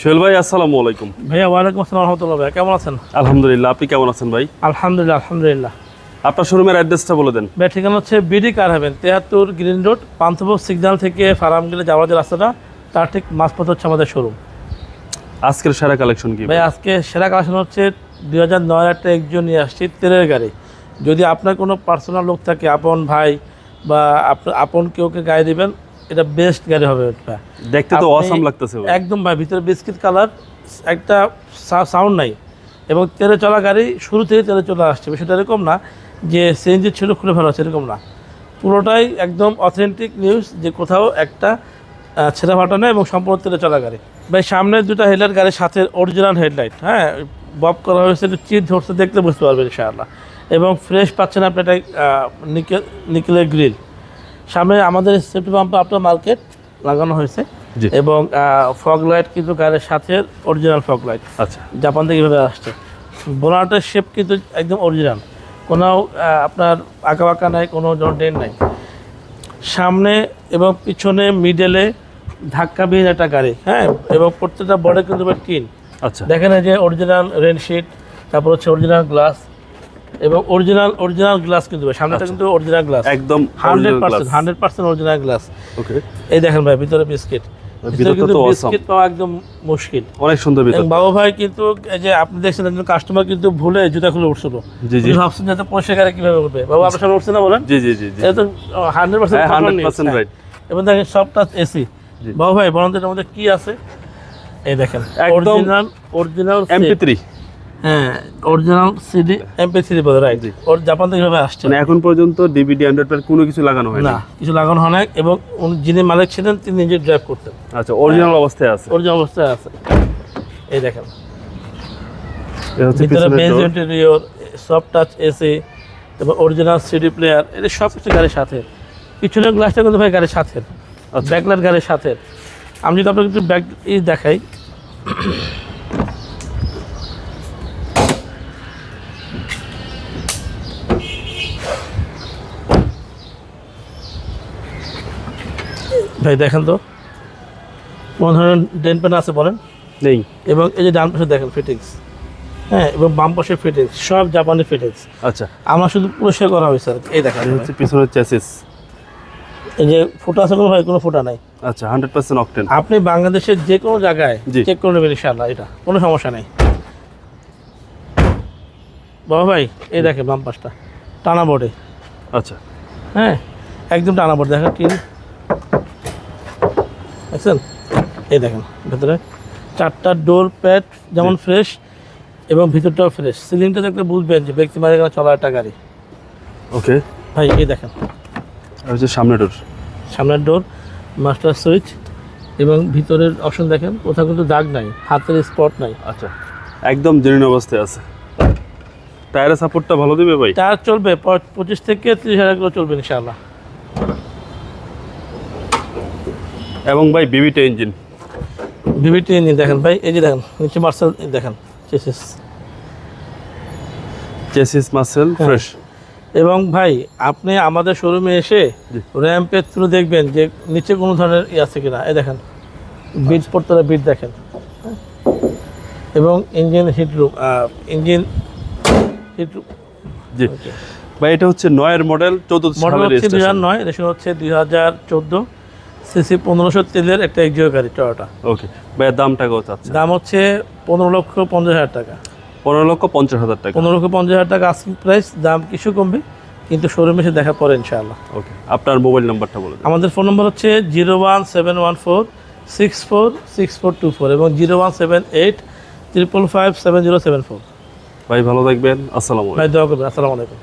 সোহেল ভাই আসসালামু আলাইকুম। ভাইয়া ওয়ালাইকুম আসসালাম রহমতুল্লাহ ভাইয়া। কেমন আছেন? আলহামদুলিল্লাহ আপনি কেমন আছেন ভাই? আলহামদুলিল্লাহ আলহামদুলিল্লাহ। আপনার শোরুমের অ্যাড্রেসটা বলে দেন। ভাই ঠিকানা হচ্ছে বিডি কার হবেন তেহাত্তর গ্রিন রোড পান্থভোগ সিগন্যাল থেকে ফার্ম গেলে যাওয়ার যে রাস্তাটা তার ঠিক মাঝপথ হচ্ছে আমাদের শোরুম। আজকের সেরা কালেকশন কি ভাই আজকে সেরা কালেকশন হচ্ছে দুই হাজার নয় একটা একজন নিয়ে আসছি তেলের গাড়ি। যদি আপনার কোনো পার্সোনাল লোক থাকে আপন ভাই বা আপনার আপন কেউকে গাড়ি দিবেন এটা বেস্ট গাড়ি হবে এটা। দেখতে তো অসাম লাগতেছে একদম ভাই ভিতরে বিস্কিট কালার একটা সাউন্ড নাই। এবং তেলে চলা গাড়ি শুরু থেকে তেলে চলে আসছে। বিষয়টা এরকম না যে সিএনজি ছিল খুলে ফেলা হচ্ছে এরকম না। পুরোটাই একদম অথেন্টিক নিউজ যে কোথাও একটা ছেঁড়া ফাটা নেই এবং সম্পূর্ণ তেলে চলা গাড়ি। ভাই সামনের দুটো হেডলাইট গাড়ির সাথে অরিজিনাল হেডলাইট হ্যাঁ? বব করা হয়েছে একটু চিট ধরতে দেখতে বুঝতে পারবেন ইনশাআল্লাহ। এবং ফ্রেশ পাচ্ছেন আপনি একটা নিকেল নিকেলের গ্রিল সামনে আমাদের সেফটি পাম্পে আপনার মার্কেট লাগানো হয়েছে এবং ফগ লাইট কিন্তু গাড়ির সাথে অরিজিনাল ফগ লাইট আচ্ছা। জাপান থেকে এভাবে আসছে। বোনাটের শেপ কিন্তু একদম অরিজিনাল কোনো আপনার আঁকা বাঁকা নাই কোনো ডেন নাই। সামনে এবং পিছনে মিডলে ধাক্কাবিহীন একটা গাড়ি হ্যাঁ? এবং প্রত্যেকটা বডি কিন্তু টিন। আচ্ছা। দেখেন যে অরিজিনাল রেনশিট তারপর হচ্ছে অরিজিনাল গ্লাস এবং অরিজিনাল অরিজিনাল গ্লাস কিন্তু সামনেটা আচ্ছা। কিন্তু অরিজিনাল গ্লাস একদম hundred percent hundred percent original glass okay এই দেখেন ভাই ভিতরে বিস্কিট ভিতরে কিন্তু বিস্কিট পাওয়া একদম মুশকিল। অনেক সুন্দর বাবু ভাই কিন্তু এই যে আপনি দেখছেন একজন কাস্টমার কিন্তু ভুলে জুতা খুলে উঠছিল। জি জি। ভাবছেন যাতে পরিষ্কার কীভাবে উঠবে? বাবু আপনার সামনে উঠছে না বলেন? জি জি জি এটা হান্ড্রেড পার্সেন্ট হ্যাঁ রাইট এবং দেখেন এসি। বাবু ভাই এটার মধ্যে কি আছে? এই দেখেন একদম অরিজিনাল অরিজিনাল এমপি থ্রি হ্যাঁ অরিজিনাল সিডি এমপি থ্রি বলে রাইট ওর জাপান থেকে ভাবে আসছে মানে এখন পর্যন্ত ডিভিডি হান্ড্রেড কোনো কিছু লাগানো হয় না কিছু লাগানো হয় না এবং উনি যিনি মালিক ছিলেন তিনি নিজে ড্রাইভ করতেন। আচ্ছা অরিজিনাল অবস্থায় আছে। অরিজিনাল অবস্থায় আছে। এই দেখেন। ভিতরে interior soft touch AC original CD player এটা সব কিছু গাড়ির সাথে। পিছনের গ্লাসটা কিন্তু ভাই গাড়ির সাথে। আচ্ছা। ব্যাকলাইট গাড়ির সাথে। আমি যদি আপনাকে একটু ব্যাক ই দেখাই। ভাই দেখেন তো। কোন ধরনের ডেন পেন আছে বলেন? নেই। এবং এই যে ডান পাশে দেখেন ফিটিংস হ্যাঁ এবং বাম পাশে ফিটিংস সব জাপানি ফিটিংস আচ্ছা। আমার শুধু পরিষ্কার করা হয়েছে। এই দেখেন হচ্ছে পিছনের চ্যাসিস এই যে ফোটা আছে কোনো ভাই কোনো ফোটা নাই। আচ্ছা হান্ড্রেড পার্সেন্ট অকটেন আপনি বাংলাদেশের যে কোনো জায়গায়। চেক করে নেবেন ইনশাআল্লাহ এটা। কোনো সমস্যা নেই। বাবা ভাই এই দেখেন বাম পাশটা। টানা বোর্ডে আচ্ছা। হ্যাঁ একদম টানা বোর্ড দেখেন কি দেখছেন? এই দেখেন ভেতরে চারটা ডোর প্যাড যেমন ফ্রেশ এবং ভিতরটাও ফ্রেশ। সিলিংটা দেখলে বুঝবেন যে ব্যক্তি মাঝে চলা একটা গাড়ি। ওকে। ভাই এই দেখেন। আর হচ্ছে সামনে ডোর। সামনের ডোর মাস্টার সুইচ এবং ভিতরের অপশন দেখেন কোথাও কিন্তু দাগ নাই হাতের স্পট নাই। আচ্ছা একদম জেনুইন অবস্থায় আছে। টায়ারের সাপোর্টটা ভালো দিবে ভাই? টায়ার চলবে পঁচিশ থেকে তিরিশ হাজার কিলো চলবে ইনশাআল্লাহ। এবং ভাই বিবিটা ইঞ্জিন ভিভিটি ইঞ্জিন দেখেন ভাই এই যে দেখেন নিচে মার্সেল দেখেন চেসিস চেসিস মার্সেল হ্যাঁ। ফ্রেশ এবং ভাই আপনি আমাদের শোরুমে এসে। র্যাম্পের থ্রু দেখবেন যে নিচে কোনো ধরনের ই আছে কিনা। এই দেখেন বিট পড়তে বিট দেখেন। হ্যাঁ? এবং ইঞ্জিন হিটরুম ইঞ্জিন হিটরুম জি। ভাই এটা হচ্ছে নয়ের মডেল চৌদ্দ মডেল হচ্ছে দুই হাজার নয় রেশন হচ্ছে দুই হাজার চোদ্দ। সিসি পনেরোশো তেলের একটা এক্সিও গাড়ি টয়োটা ওকে ভাই দামটা কত আছে দাম হচ্ছে পনেরো লক্ষ পঞ্চাশ হাজার টাকা। পনেরো লক্ষ পঞ্চাশ হাজার টাকা। পনেরো লক্ষ পঞ্চাশ হাজার টাকা আস্কিং প্রাইস দাম কিছু কমবে কিন্তু শোরুমে এসে দেখা পরে ইনশাআল্লাহ। ওকে আপনার মোবাইল নাম্বারটা বলে দিন। আমাদের ফোন নম্বর হচ্ছে zero one seven one four six four six four two four এবং zero one seven eight triple five seven zero seven four. ভাই ভালো থাকবেন। আসসালামু ভাই দোয়া করবেন। আসসালামু আলাইকুম।